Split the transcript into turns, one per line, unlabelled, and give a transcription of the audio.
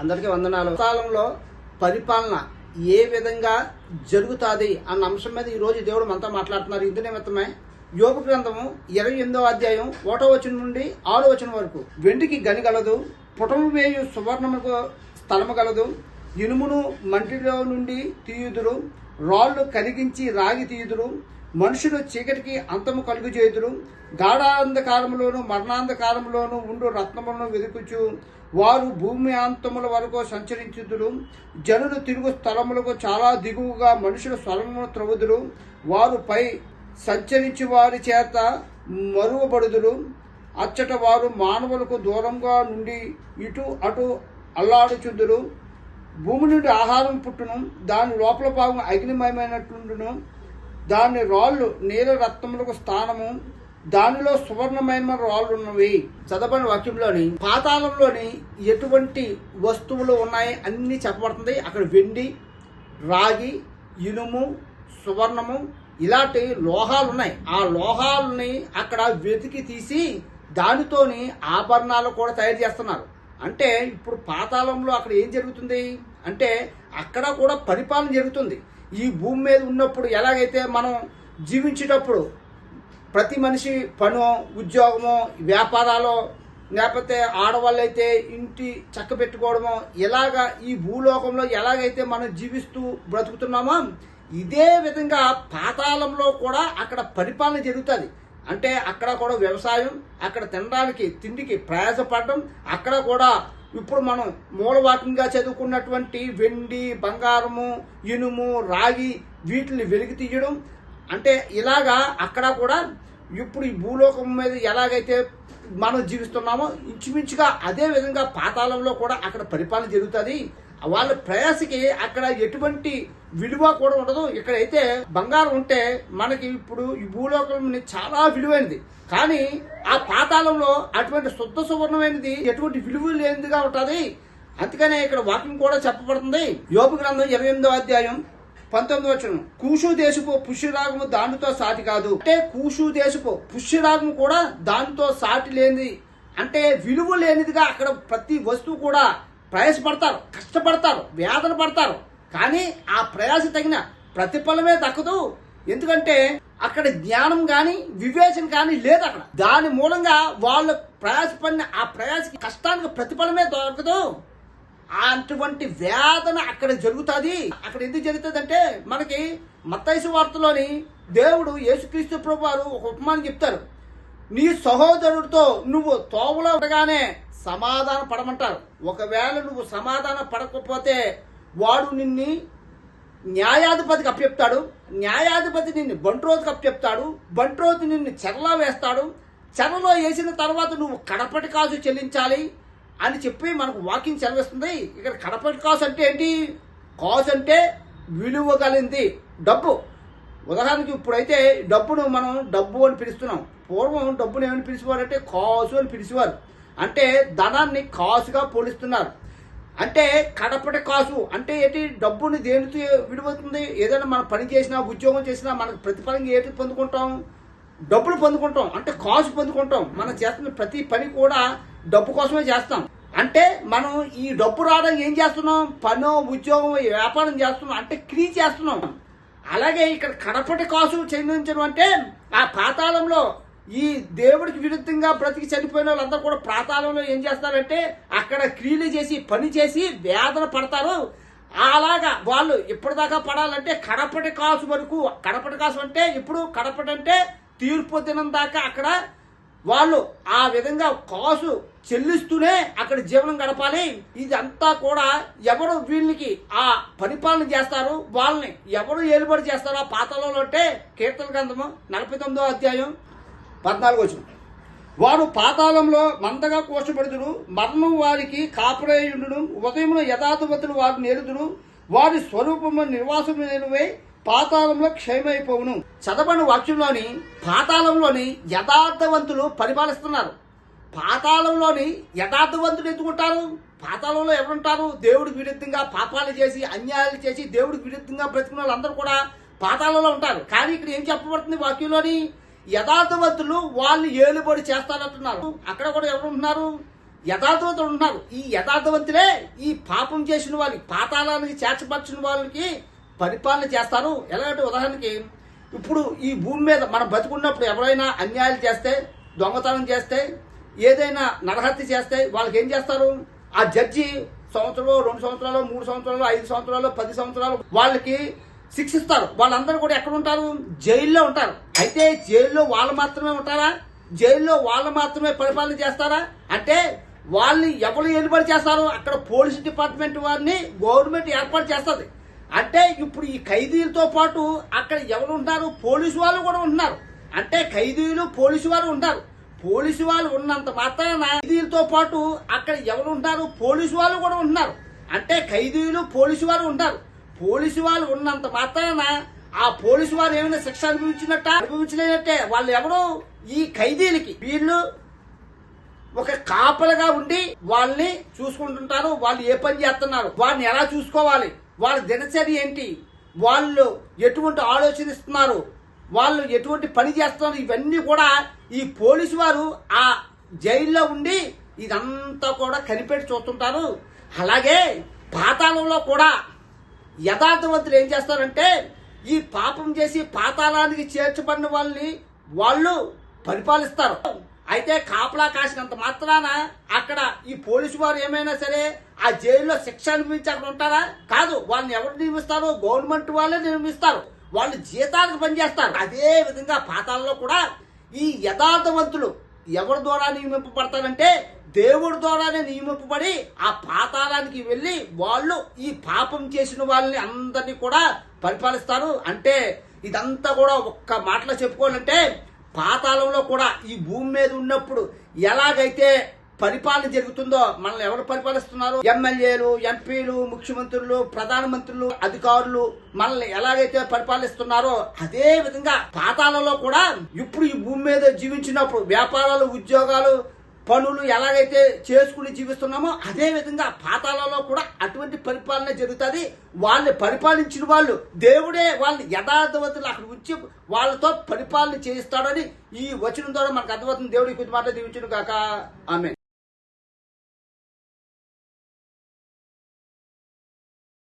అందరికీ వందనాలు. కాలంలో పరిపాలన ఏ విధంగా జరుగుతుంది అన్న అంశం మీద ఈ రోజు దేవుడు మనతో మాట్లాడుతున్నారు. ఇందు నిమిత్తమే యోగ గ్రంథము ఇరవై ఎనిమిదో అధ్యాయం ఒకటో వచనం నుండి ఆరో వచనం వరకు. వెండికి గనిగలదు పుటము వేయు సువర్ణముకు స్థలము గలదు ఇనుమును మంటిలో నుండి తీయుదురు రాళ్ళు కరిగించి రాగి తీయుదురు మనుషులు చీకటికి అంతము కలుగు చేతులు గాఢాంధకారములోను మరణాంధకారములోను ఉండు రత్నములను వెతుకుచు వారు భూమి అంతముల వరకు సంచరించుదురు. జనులు తిరుగు స్థలములకు చాలా దిగువగా మనుషుల స్వరమును త్రవుదురు వారు పై సంచరించి వారి చేత మరువబడుదురు. అచ్చట వారు మానవులకు దూరంగా నుండి ఇటు అటు అల్లాడుచుదురు. భూమి నుండి ఆహారం పుట్టును. దాని లోపల భాగం అగ్నిమయమైనట్లుండును. దాని రాళ్ళు నీల రత్నములకు స్థానము. దానిలో సువర్ణమైన రాళ్ళు ఉన్నవి. చదవని వాక్యంలోని పాతాళంలోని ఎటువంటి వస్తువులు ఉన్నాయి అన్ని చెప్పబడుతుంది. అక్కడ వెండి రాగి ఇనుము సువర్ణము ఇలాంటి లోహాలు ఉన్నాయి. ఆ లోహాలని అక్కడ వెతికి తీసి దానితోని ఆభరణాలు కూడా తయారు చేస్తున్నారు. అంటే ఇప్పుడు పాతాళంలో అక్కడ ఏం జరుగుతుంది? అంటే అక్కడ కూడా పరిపాలన జరుగుతుంది. ఈ భూమి మీద ఉన్నప్పుడు ఎలాగైతే మనం జీవించేటప్పుడు ప్రతి మనిషి పనో ఉద్యోగమో వ్యాపారాలో లేకపోతే ఆడవాళ్ళు అయితే ఇంటి చక్క పెట్టుకోవడమో ఇలాగా ఈ భూలోకంలో ఎలాగైతే మనం జీవిస్తూ బ్రతుకుతున్నామో ఇదే విధంగా పాతాళంలో కూడా అక్కడ పరిపాలన జరుగుతుంది. అంటే అక్కడ కూడా వ్యవసాయం అక్కడ తినడానికి తిండికి ప్రయాసపడడం అక్కడ కూడా ఇప్పుడు మనం మూలవాక్యంగా చదువుకున్నటువంటి వెండి బంగారము ఇనుము రాగి వీటిని వెలికి తీయడం. అంటే ఇలాగా అక్కడ కూడా ఇప్పుడు ఈ భూలోకం మీద ఎలాగైతే మనం జీవిస్తున్నామో ఇంచుమించుగా అదే విధంగా పాతాళంలో కూడా అక్కడ పరిపాలన జరుగుతుంది. వాళ్ళ ప్రయాసకి అక్కడ ఎటువంటి విలువ కూడా ఉండదు. ఇక్కడైతే బంగారం ఉంటే మనకి ఇప్పుడు ఈ భూలోకం చాలా విలువైనది. కానీ ఆ పాతాళంలో అటువంటి శుద్ధ సువర్ణమైనది ఎటువంటి విలువ లేనిదిగా ఉంటుంది. అందుకనే ఇక్కడ వాక్యం కూడా చెప్పబడుతుంది. యోపు గ్రంథం ఇరవై ఎనిమిదో అధ్యాయం పంతొమ్మిది వచ్చిన కూషు దేశపు పుష్యరాగము దానితో సాటి కాదు. అంటే కూషు దేశపు పుష్యరాగము కూడా దానితో సాటి లేనిది. అంటే విలువ లేనిదిగా అక్కడ ప్రతి వస్తువు కూడా ప్రయాసపడతారు కష్టపడతారు వేదన పడతారు. కానీ ఆ ప్రయాస తగిన ప్రతిఫలమే దక్కదు. ఎందుకంటే అక్కడ జ్ఞానం కానీ వివేచన కానీ లేదు అక్కడ. దాని మూలంగా వాళ్ళు ప్రయాసపడిన ఆ ప్రయాసకి కష్టానికి ప్రతిఫలమే దొరకదు. అటువంటి వేదన అక్కడ జరుగుతుంది. అక్కడ ఎందుకు జరుగుతుంది అంటే మనకి మత్తైసు వార్తలోని దేవుడు యేసుక్రీస్తు ప్రభు వారు ఒక ఉపమానం చెప్తారు. నీ సహోదరుడితో నువ్వు తోవలో ఉండగానే సమాధాన పడమంటారు. ఒకవేళ నువ్వు సమాధాన పడకపోతే వాడు నిన్ని న్యాయాధిపతికి అప్పచెప్తాడు. న్యాయాధిపతి నిన్ను బంట్రోజుకి అప్పచెప్తాడు. బంట్రోజు నిన్ను చెరలో వేస్తాడు. చెరలో వేసిన తర్వాత నువ్వు కడపటి కాసు చెల్లించాలి అని చెప్పి మనకు వాకింగ్ సెలవిస్తుంది ఇక్కడ కడపటి కాసు అంటే ఏంటి? కాసు అంటే విలువ కలిగింది. డబ్బు. ఉదాహరణకి ఇప్పుడైతే డబ్బును మనం డబ్బు అని పిలుస్తున్నాం. పూర్వం డబ్బును ఏమని పిలిచేవారంటే కాసు అని పిలిచేవారు. అంటే ధనాన్ని కాసుగా పోలిస్తున్నారు. అంటే కడపటి కాసు అంటే ఏంటి? డబ్బుని దేనితో విడిపోతుంది? ఏదైనా మనం పని చేసినా ఉద్యోగం చేసినా మనకు ప్రతిఫలంగా ఏంటి పొందుకుంటాం? డబ్బులు పొందుకుంటాం. అంటే కాసు పొందుకుంటాం. మనం చేస్తున్న ప్రతి పని కూడా డబ్బు కోసమే చేస్తాం. అంటే మనం ఈ డబ్బు రావడం ఏం చేస్తున్నాం? పనో ఉద్యోగం వ్యాపారం చేస్తున్నాం. అంటే క్రీ చేస్తున్నాం. అలాగే ఇక్కడ కడపటి కాసు చెందించడం అంటే ఆ పాతాళంలో ఈ దేవుడికి విరుద్ధంగా బ్రతికి చనిపోయిన వాళ్ళంతా కూడా పాతాళంలో ఏం చేస్తారంటే అక్కడ క్రియలు చేసి పని చేసి వేదన పడతారు. అలాగా వాళ్ళు ఇప్పటిదాకా పడాలంటే కడపటి కాసు వరకు కడపటి కాసు అంటే ఇప్పుడు కడపటి అంటే తీర్పు దినం దాకా అక్కడ వాళ్ళు ఆ విధంగా కాసు చెల్లిస్తూనే అక్కడ జీవనం గడపాలి. ఇదంతా కూడా ఎవరు వీళ్ళకి ఆ పరిపాలన చేస్తారు? వాళ్ళని ఎవరు ఏలుబడి చేస్తారో? ఆ పాతలలో అంటే కీర్తన గ్రంథము నలభై తొమ్మిదో అధ్యాయం పద్నాలుగు వచ్చిన వారు పాతాళంలో మందగా కోసపెడుతుడు మరణం వారికి కాపురేయుండును ఉదయమున యథార్థవంతులు వారు నేరుదురు వారి స్వరూపము నిర్వాసం నేనువై పాతాళంలో క్షయమైపోవును. చదవని వాక్యంలోని పాతాళంలోని యథార్థవంతులు పరిపాలిస్తున్నారు. పాతాళంలోని యథార్థవంతులు ఎత్తుకుంటారు పాతాళంలో ఎవరుంటారు? దేవుడికి విరుద్ధంగా పాపాలు చేసి అన్యాయాలు చేసి దేవుడికి విరుద్ధంగా బ్రతికిన వాళ్ళందరూ కూడా పాతాళంలో ఉంటారు. కానీ ఇక్కడ ఏం చెప్పబడుతుంది వాక్యంలోని? యథార్థవంతులు వాళ్ళు ఏలుబడి చేస్తారంటున్నారు అక్కడ కూడా ఎవరు ఉంటున్నారు? యథార్థవంతులు ఉన్నారు ఈ యథార్థవంతులే ఈ పాపం చేసిన వాళ్ళకి పాతాళానికి చేర్చపరిచిన వాళ్ళకి పరిపాలన చేస్తారు. ఎలాంటి ఉదాహరణకి ఇప్పుడు ఈ భూమి మీద మనం బతుకున్నప్పుడు ఎవరైనా అన్యాయాలు చేస్తే దొంగతనం చేస్తే ఏదైనా నరహత్య చేస్తే వాళ్ళకి ఏం చేస్తారు? ఆ జడ్జి సంవత్సరంలో రెండు సంవత్సరాలు మూడు సంవత్సరాలు ఐదు సంవత్సరాలు పది సంవత్సరాలు వాళ్ళకి శిక్షిస్తారు. వాళ్ళందరూ కూడా ఎక్కడ ఉంటారు? జైల్లో ఉంటారు. అయితే జైల్లో వాళ్ళు మాత్రమే ఉంటారా? జైల్లో వాళ్ళు మాత్రమే పరిపాలన చేస్తారా? అంటే వాళ్ళని ఎవరు ఏలుబడి చేస్తారు? అక్కడ పోలీస్ డిపార్ట్మెంట్ వారిని గవర్నమెంట్ ఏర్పాటు చేస్తుంది. అంటే ఇప్పుడు ఈ ఖైదీలతో పాటు అక్కడ ఎవరు ఉంటారు? పోలీసు వాళ్ళు కూడా ఉంటున్నారు. అంటే ఖైదీలు పోలీసు వాళ్ళు ఉంటారు. పోలీసు వాళ్ళు ఉన్నంత మాత్రాన ఖైదీలతో పాటు అక్కడ ఎవరు ఉంటారు? పోలీసు వాళ్ళు కూడా ఉంటున్నారు. అంటే ఖైదీలు పోలీసు వాళ్ళు ఉంటారు. పోలీసు వాళ్ళు ఉన్నంత మాత్రాన ఆ పోలీసు వారు ఏమైనా శిక్ష అనుభవించినట్ట? అనుభవించలేనట్టే. వాళ్ళు ఎవరు? ఈ ఖైదీలకి. వీళ్ళు ఒక కాపలగా ఉండి వాళ్ళని చూసుకుంటుంటారు. వాళ్ళు ఏ పని చేస్తున్నారు? వాళ్ళని ఎలా చూసుకోవాలి? వాళ్ళ దినచర్య ఏంటి? వాళ్ళు ఎటువంటి ఆలోచనిస్తున్నారు వాళ్ళు ఎటువంటి పని చేస్తున్నారు? ఇవన్నీ కూడా ఈ పోలీసు వారు ఆ జైల్లో ఉండి ఇదంతా కూడా కనిపెట్టి చూస్తుంటారు. అలాగే పాతాళంలో కూడా యథార్థవంతులు ఏం చేస్తారంటే ఈ పాపం చేసి పాతాళానికి చేర్చబడిన వాళ్ళని వాళ్ళు పరిపాలిస్తారు. అయితే కాపలా కాసినంత మాత్రాన అక్కడ ఈ పోలీసు వారు ఏమైనా సరే ఆ జైల్లో శిక్ష అనిపించి అక్కడ ఉంటారా? కాదు వాళ్ళని ఎవరు నియమిస్తారు? గవర్నమెంట్ వాళ్ళే నియమిస్తారు. వాళ్ళు జీతాలకు పనిచేస్తారు. అదే విధంగా పాతాలలో కూడా ఈ యథార్థవంతులు ఎవరి ద్వారా నియమింపబడతారంటే దేవుడి ద్వారానే నియమింపబడి ఆ పాతాళానికి వెళ్ళి వాళ్ళు ఈ పాపం చేసిన వాళ్ళని అందరినీ కూడా పరిపాలిస్తారు. అంటే ఇదంతా కూడా ఒక్క మాటలో చెప్పుకోవాలంటే పాతాళంలో కూడా ఈ భూమి మీద ఉన్నప్పుడు ఎలాగైతే పరిపాలన జరుగుతుందో మనల్ని ఎవరు పరిపాలిస్తున్నారు? ఎమ్మెల్యేలు ఎంపీలు ముఖ్యమంత్రులు ప్రధానమంత్రులు అధికారులు మనల్ని ఎలాగైతే పరిపాలిస్తున్నారో అదే విధంగా పాతాలలో కూడా ఇప్పుడు ఈ భూమి మీద జీవించినప్పుడు వ్యాపారాలు ఉద్యోగాలు పనులు ఎలాగైతే చేసుకుని జీవిస్తున్నామో అదే విధంగా పాతాలలో కూడా అటువంటి పరిపాలన జరుగుతుంది. వాళ్ళని పరిపాలించిన వాళ్ళు దేవుడే వాళ్ళని యథార్థవంతులు అక్కడ ఉంచి వాళ్ళతో పరిపాలన చేయిస్తాడని ఈ వచనం ద్వారా మనకు అర్థమవుతుంది. దేవుడి కొద్ది మాట దీవించును కాక ఆమె